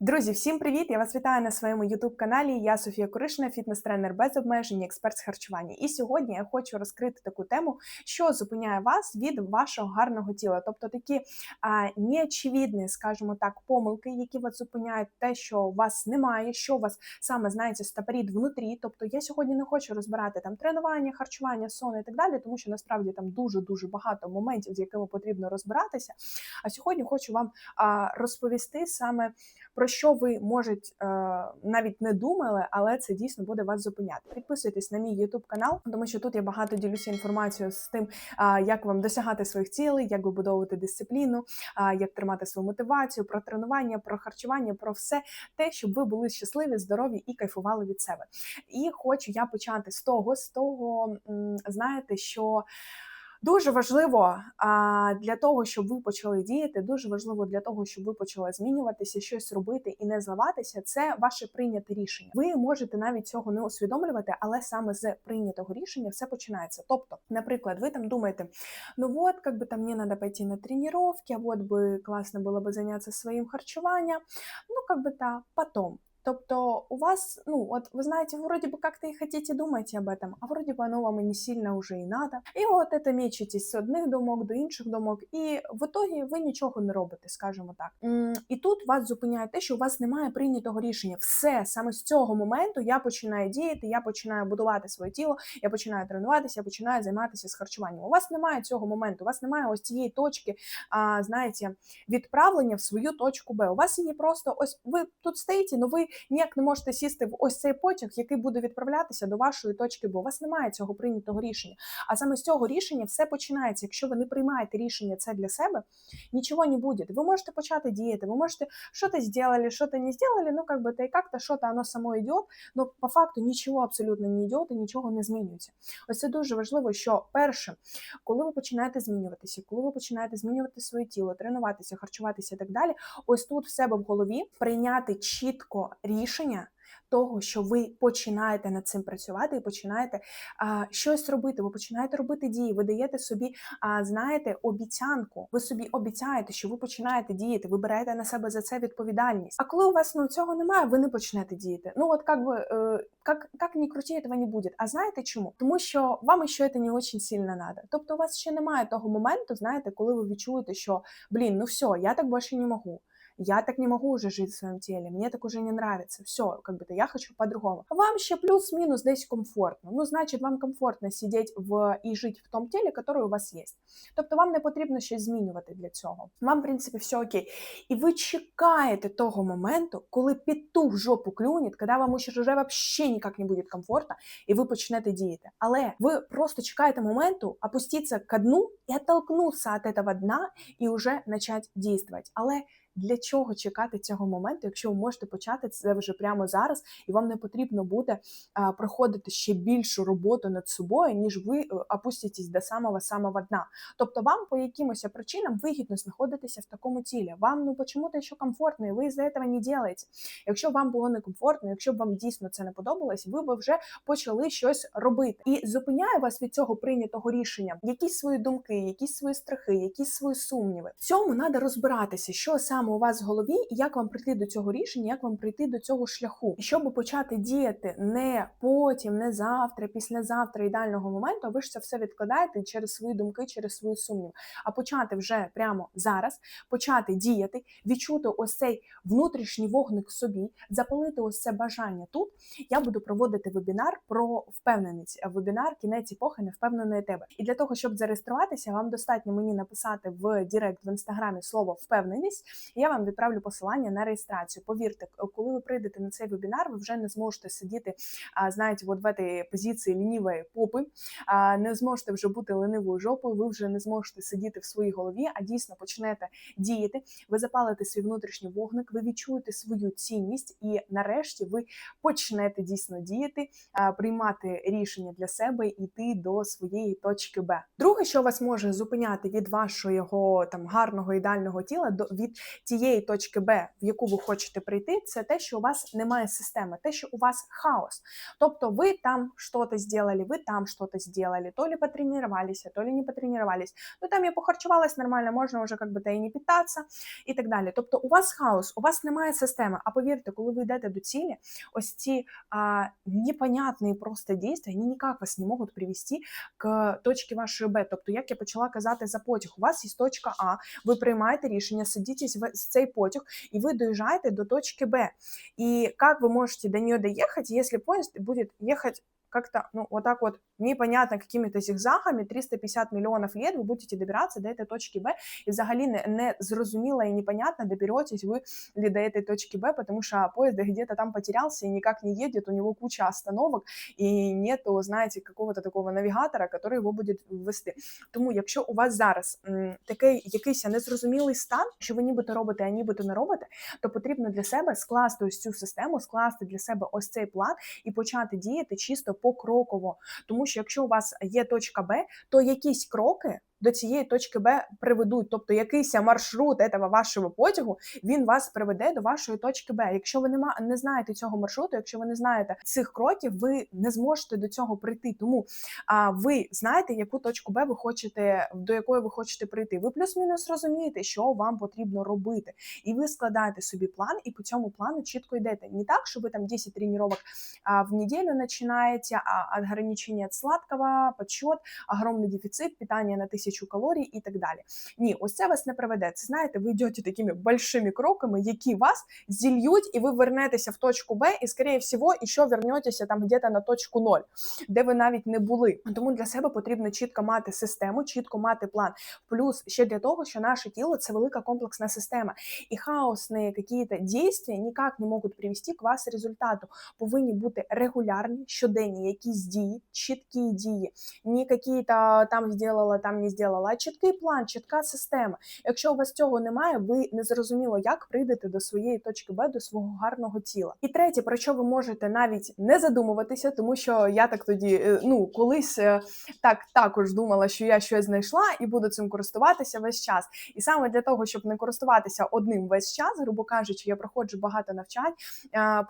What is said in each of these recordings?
Друзі, всім привіт! Я вас вітаю на своєму youtube каналі. Я Софія Коришина, фітнес-тренер без обмежень, експерт з харчування. І сьогодні я хочу розкрити таку тему, що зупиняє вас від вашого гарного тіла, тобто такі а, неочевидні, скажімо так, помилки, які вас зупиняють, те, що у вас немає, що у вас саме знаєте, стопорить внутрі. Тобто я сьогодні не хочу розбирати там тренування, харчування, сон і так далі, тому що насправді там дуже дуже багато моментів, з якими потрібно розбиратися. А сьогодні хочу вам а, розповісти саме про що ви можете навіть не думали, але це дійсно буде вас зупиняти. Підписуйтесь на мій YouTube канал, тому що тут я багато ділюся інформацією з тим, як вам досягати своїх цілей, як вибудовувати дисципліну, як тримати свою мотивацію, про тренування, про харчування, про все те, щоб ви були щасливі, здорові і кайфували від себе. І хочу я почати з того, з того, знаєте, що. Дуже важливо а, для того, щоб ви почали діяти, дуже важливо для того, щоб ви почали змінюватися, щось робити і не зливатися. Це ваше прийняте рішення. Ви можете навіть цього не усвідомлювати, але саме з прийнятого рішення все починається. Тобто, наприклад, ви там думаєте, ну от, как бы там мені треба пойти на тренування, а от би класно було би зайнятися своїм харчуванням. Ну, как бы та потом. Тобто у вас, ну вот вы знаете, вроде бы как-то и хотите думать об этом, а вроде бы оно вам и не сильно уже и надо. І от это мечетесь з одних думок до інших думок, і в итогі ви нічого не робите, скажімо так. М, І тут вас зупиняє те, що у вас немає прийнятого рішення. Все саме з цього моменту я починаю діяти, я починаю будувати своє тіло, я починаю тренуватися, я починаю займатися з харчуванням. У вас немає цього моменту, у вас немає ось цієї точки, а, знаєте, відправлення в свою точку Б. У вас її просто ось ви тут стоїте, але ви ніяк не можете сісти в ось цей потяг, який буде відправлятися до вашої точки, бо у вас немає цього прийнятого рішення. А саме з цього рішення все починається. Якщо ви не приймаєте рішення це для себе, нічого не буде. Ви можете почати діяти, ви можете що-то зробили, що-то не зробили, ну как бы то і як-то що-то воно само йде, але по факту нічого абсолютно не йде і нічого не змінюється. Ось це дуже важливо, що перше, коли ви починаєте змінюватися, коли ви починаєте змінювати своє тіло, тренуватися, харчуватися і так далі, ось тут в себе в голові прийняти чітко рішення. Того, що ви починаєте над цим працювати і починаєте а, щось робити, ви починаєте робити дії, ви даєте собі, а, знаєте, обіцянку. Ви собі обіцяєте, що ви починаєте діяти, ви берете на себе за це відповідальність. А коли у вас ну, цього немає, ви не почнете діяти. Ну от як би е, як, як ні круті, цього не буде. А знаєте чому? Тому що вам ще це не дуже сильно надо. Тобто, у вас ще немає того моменту, знаєте, коли ви відчуєте, що блін, ну все, я так більше не можу я так не могу уже жить в своем теле, мне так уже не нравится, все, как бы то я хочу по-другому. Вам ще плюс-мінус десь комфортно. Ну, значить, вам комфортно сидіти в і жити в тому тілі, яке у вас є. Тобто вам не потрібно щось змінювати для цього. Вам, в принципі, все окей. І ви чекаєте того моменту, коли петух в жопу клюнет, коли вам уже взагалі ніяк не буде комфортно, і ви почнете діяти. Але ви просто чекаєте моменту опуститися к дну і оттолкнутися від цього дна і вже почати дійствувати. Але для чого чекати цього моменту, якщо ви можете почати це вже прямо зараз, і вам не потрібно буде проходити ще більшу роботу над собою, ніж ви е, опуститесь до самого самого дна. Тобто вам по якимось причинам вигідно знаходитися в такому тілі. Вам ну чому-то що комфортно, і ви з цього не робите. Якщо вам було некомфортно, якщо б вам дійсно це не подобалось, ви б вже почали щось робити. І зупиняє вас від цього прийнятого рішення якісь свої думки, якісь свої страхи, якісь свої сумніви. В цьому треба розбиратися, що саме саме у вас в голові, і як вам прийти до цього рішення, як вам прийти до цього шляху, І щоб почати діяти не потім, не завтра, післязавтра ідеального моменту, ви ж це все відкладаєте через свої думки, через свою сумнів. А почати вже прямо зараз, почати діяти, відчути ось цей внутрішній вогник собі, запалити ось це бажання тут. Я буду проводити вебінар про впевненість. Вебінар кінець епохи невпевненої тебе. І для того, щоб зареєструватися, вам достатньо мені написати в Директ в інстаграмі слово впевненість я вам відправлю посилання на реєстрацію. Повірте, коли ви прийдете на цей вебінар, ви вже не зможете сидіти, знаєте, от в цій позиції лінівої попи, не зможете вже бути ленивою жопою, ви вже не зможете сидіти в своїй голові, а дійсно почнете діяти. Ви запалите свій внутрішній вогник, ви відчуєте свою цінність, і нарешті ви почнете дійсно діяти, приймати рішення для себе і йти до своєї точки Б. Друге, що вас може зупиняти від вашого там гарного ідеального тіла, від тієї точки Б, в яку ви хочете прийти, це те, що у вас немає системи, те, що у вас хаос. Тобто ви там щось зробили, ви там щось зробили, то ли потренувалися, то ли не потренувалися. Ну там я похарчувалась нормально, можна вже як би та і не питатися і так далі. Тобто у вас хаос, у вас немає системи. А повірте, коли ви йдете до цілі, ось ці а, непонятні просто дії, вони ніяк вас не можуть привести к точці вашої Б. Тобто, як я почала казати за потяг, у вас є точка А, ви приймаєте рішення, садитесь в цей потяг, и вы доезжаете до точки Б. И как вы можете до нее доехать, если поезд будет ехать как-то, ну, вот так вот непонятно какими-то зигзагами 350 миллионов лет вы будете добираться до этой точки Б, и взагалі не, не зрозуміло и непонятно, доберетесь вы ли до этой точки Б, потому что поезд где-то там потерялся и никак не едет, у него куча остановок, и нету, знаете, какого-то такого навігатора, который его буде вести. Тому, якщо у вас зараз м, такий якийсь незрозумілий стан, що ви нібито робите, а нібито не робите, то потрібно для себе скласти ось цю систему, скласти для себе ось цей план і почати діяти чисто покроково. Тому що якщо у вас є точка Б, то якісь кроки до цієї точки Б приведуть, тобто якийсь маршрут этого вашого потягу він вас приведе до вашої точки Б. Якщо ви нема, не знаєте цього маршруту, якщо ви не знаєте цих кроків, ви не зможете до цього прийти. Тому а, ви знаєте, яку точку Б ви хочете, до якої ви хочете прийти. Ви плюс-мінус розумієте, що вам потрібно робити, і ви складаєте собі план, і по цьому плану чітко йдете. Не так, що ви там 10 тренувань в неділю починаєте, а ограничення від сладкого, подсчет, огромний дефіцит, питання на тисячу тисячу калорій і так далі. Ні, ось це вас не приведе. Це знаєте, ви йдете такими большими кроками, які вас зільють, і ви вернетеся в точку Б, і, скоріше всього, і що вернетеся там где-то на точку 0, де ви навіть не були. Тому для себе потрібно чітко мати систему, чітко мати план. Плюс ще для того, що наше тіло це велика комплексна система, і хаосні якісь дії ніяк не можуть привести к вас результату. Повинні бути регулярні, щоденні якісь дії, чіткі дії, не якісь там зробила, там не зробила, чіткий план, чітка система. Якщо у вас цього немає, ви не зрозуміло, як прийдете до своєї точки Б, до свого гарного тіла. І третє, про що ви можете навіть не задумуватися, тому що я так тоді, е, ну колись е, так також думала, що я щось знайшла і буду цим користуватися весь час. І саме для того, щоб не користуватися одним весь час, грубо кажучи, я проходжу багато навчань,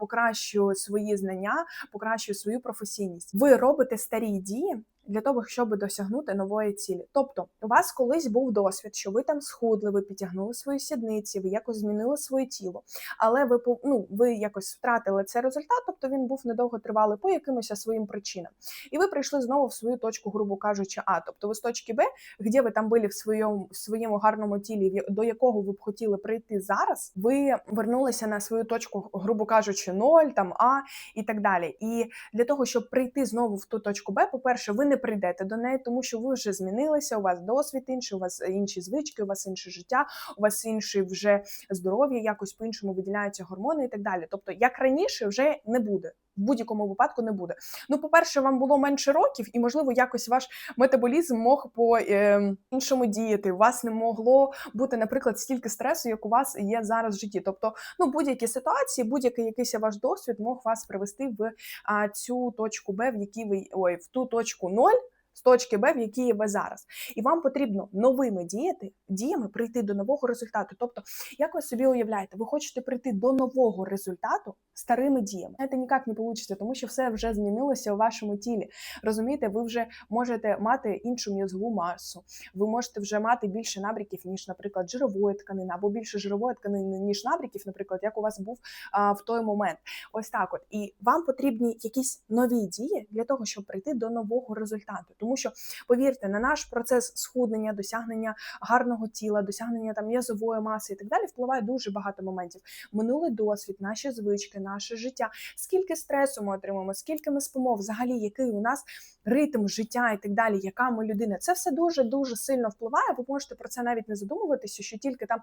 покращую свої знання, покращую свою професійність. Ви робите старі дії для того, щоб досягнути нової цілі. Тобто, у вас колись був досвід, що ви там схудли, ви підтягнули свої сідниці, ви якось змінили своє тіло, але ви ну, ви якось втратили цей результат, тобто він був недовго тривалий по якимось своїм причинам. І ви прийшли знову в свою точку, грубо кажучи, А. Тобто ви з точки Б, де ви там були в своєму в своєму гарному тілі, до якого ви б хотіли прийти зараз, ви вернулися на свою точку, грубо кажучи, 0, там А і так далі. І для того, щоб прийти знову в ту точку Б, по-перше, ви не прийдете до неї, тому що ви вже змінилися. У вас досвід інший, у вас інші звички, у вас інше життя, у вас інше вже здоров'я, якось по іншому виділяються гормони і так далі. Тобто, як раніше, вже не буде. В будь-якому випадку не буде. Ну, по-перше, вам було менше років, і, можливо, якось ваш метаболізм мог по е, іншому діяти. У вас не могло бути, наприклад, стільки стресу, як у вас є зараз в житті. Тобто, ну будь-які ситуації, будь-який якийсь ваш досвід мог вас привести в а, цю точку Б, в якій ви ой, в ту точку 0, з точки Б, в якій ви зараз, і вам потрібно новими діяти діями прийти до нового результату. Тобто, як ви собі уявляєте, ви хочете прийти до нового результату старими діями. Це ніяк не вийде, тому що все вже змінилося у вашому тілі. Розумієте, ви вже можете мати іншу м'язову масу, ви можете вже мати більше набріків, ніж, наприклад, жирової тканини, або більше жирової тканини, ніж набріків, наприклад, як у вас був а, в той момент. Ось так от. І вам потрібні якісь нові дії для того, щоб прийти до нового результату. Тому що, повірте, на наш процес схуднення, досягнення гарного тіла, досягнення там м'язової маси і так далі, впливає дуже багато моментів. Минулий досвід, наші звички, наше життя, скільки стресу ми отримуємо, скільки ми спимо, взагалі, який у нас ритм життя і так далі, яка ми людина. Це все дуже дуже сильно впливає. Ви можете про це навіть не задумуватися, що тільки там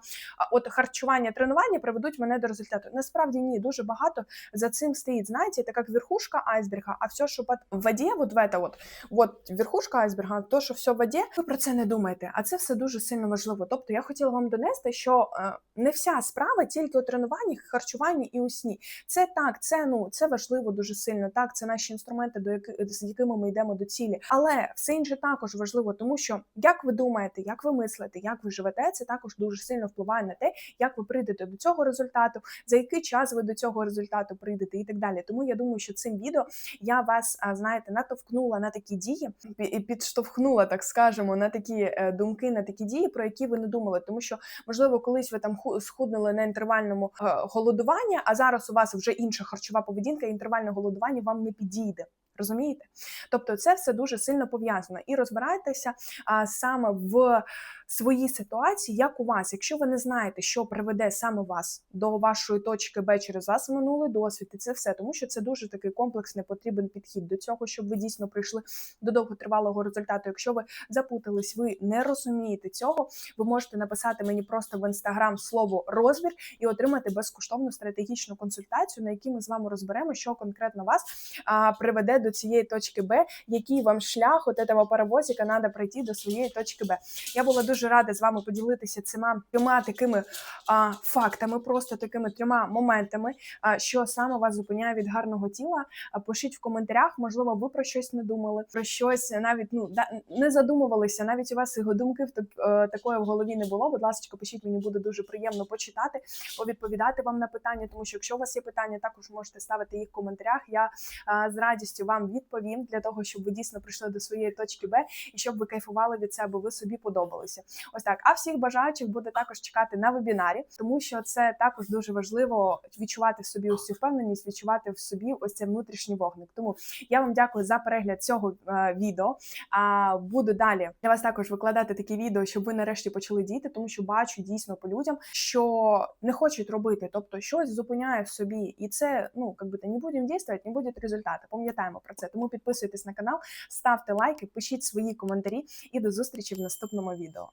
от харчування, тренування приведуть мене до результату. Насправді ні, дуже багато за цим стоїть. Знаєте, як верхушка айсберга, а все, що під воді, вот в это вот, вот верхушка верхушка айсберга, то що все в воді, ви про це не думаєте. А це все дуже сильно важливо. Тобто я хотіла вам донести, що е, не вся справа тільки у тренуванні, харчуванні і у сні. Це так, це ну це важливо дуже сильно. Так, це наші інструменти, до яких з якими ми йдемо до цілі. Але все інше також важливо, тому що як ви думаєте, як ви мислите, як ви живете, це також дуже сильно впливає на те, як ви прийдете до цього результату, за який час ви до цього результату прийдете, і так далі. Тому я думаю, що цим відео я вас знаєте натовкнула на такі дії, підштовхнула, так скажемо, на такі е, думки, на такі дії, про які ви не думали. Тому що можливо, колись ви там ху- схуднули на інтервальному е, голодуванні, а зараз у вас вже інша харчова поведінка, і інтервальне голодування вам не підійде. Розумієте? Тобто це все дуже сильно пов'язано. І розбирайтеся а, саме в своїй ситуації, як у вас. Якщо ви не знаєте, що приведе саме вас до вашої точки Б через вас минулий досвід, і це все, тому що це дуже такий комплексний потрібен підхід до цього, щоб ви дійсно прийшли до довготривалого результату. Якщо ви запутались, ви не розумієте цього, ви можете написати мені просто в інстаграм слово розбір і отримати безкоштовну стратегічну консультацію, на якій ми з вами розберемо, що конкретно вас а, приведе до цієї точки Б, який вам шлях от этого паровозика треба пройти до своєї точки Б. Я була дуже рада з вами поділитися цими трьома такими а, фактами, просто такими трьома моментами, а, що саме вас зупиняє від гарного тіла. А, пишіть в коментарях, можливо, ви про щось не думали, про щось навіть ну да, не задумувалися. Навіть у вас його думки в так, е, такої в голові не було. Будь ласка, пишіть, мені буде дуже приємно почитати, повідповідати вам на питання, тому що якщо у вас є питання, також можете ставити їх в коментарях. Я а, з радістю вам відповім для того, щоб ви дійсно прийшли до своєї точки Б і щоб ви кайфували від себе, ви собі подобалися. Ось так. А всіх бажаючих буде також чекати на вебінарі, тому що це також дуже важливо відчувати в собі цю впевненість, відчувати в собі ось цей внутрішній вогник. Тому я вам дякую за перегляд цього е, відео. А буду далі для вас також викладати такі відео, щоб ви нарешті почали діяти, тому що бачу дійсно по людям, що не хочуть робити, тобто щось зупиняє в собі, і це ну как би не будемо діяти, не буде результату. Пам'ятаємо про це. Тому підписуйтесь на канал, ставте лайки, пишіть свої коментарі і до зустрічі в наступному відео.